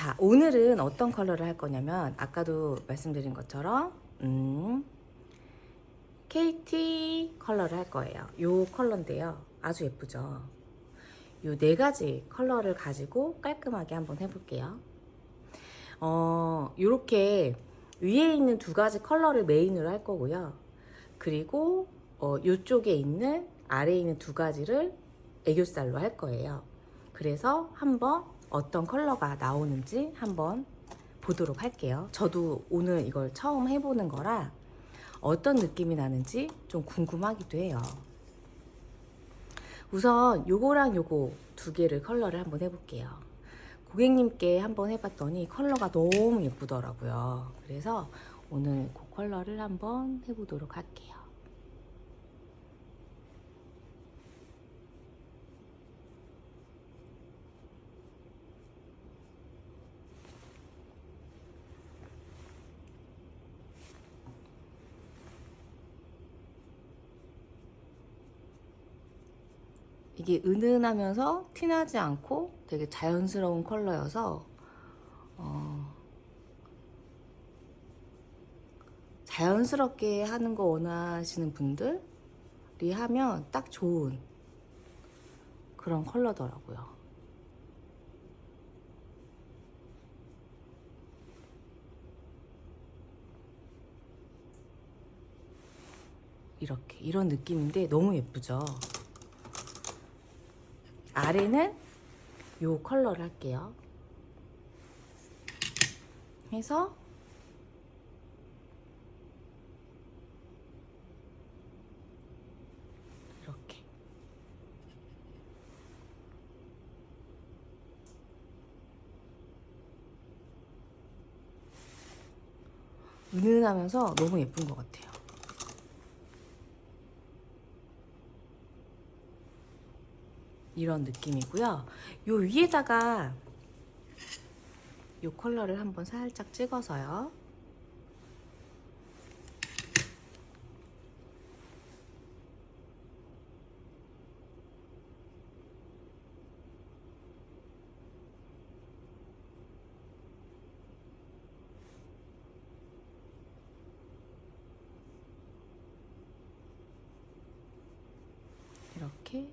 자, 오늘은 어떤 컬러를 할 거냐면 아까도 말씀드린 것처럼 음, KT 컬러를 할 거예요. 요 컬러인데요. 아주 예쁘죠. 요 네 가지 컬러를 가지고 깔끔하게 한번 해볼게요. 어, 요렇게 위에 있는 두 가지 컬러를 메인으로 할 거고요. 그리고 어, 요쪽에 있는 아래에 있는 두 가지를 애교살로 할 거예요. 그래서 한번 어떤 컬러가 나오는지 한번 보도록 할게요. 저도 오늘 이걸 처음 해보는 거라 어떤 느낌이 나는지 좀 궁금하기도 해요. 우선 요거랑 요거 두 개를 컬러를 한번 해볼게요. 고객님께 한번 해봤더니 컬러가 너무 예쁘더라고요. 그래서 오늘 그 컬러를 한번 해보도록 할게요. 이게 은은하면서 티나지 않고 되게 자연스러운 컬러여서 어, 자연스럽게 하는 거 원하시는 분들이 하면 딱 좋은 그런 컬러더라고요. 이렇게 이런 느낌인데 너무 예쁘죠? 아래는 요 컬러를 할게요. 해서 이렇게 은은하면서 너무 예쁜 것 같아요. 이런 느낌이고요. 요 위에다가 요 컬러를 한번 살짝 찍어서요. 이렇게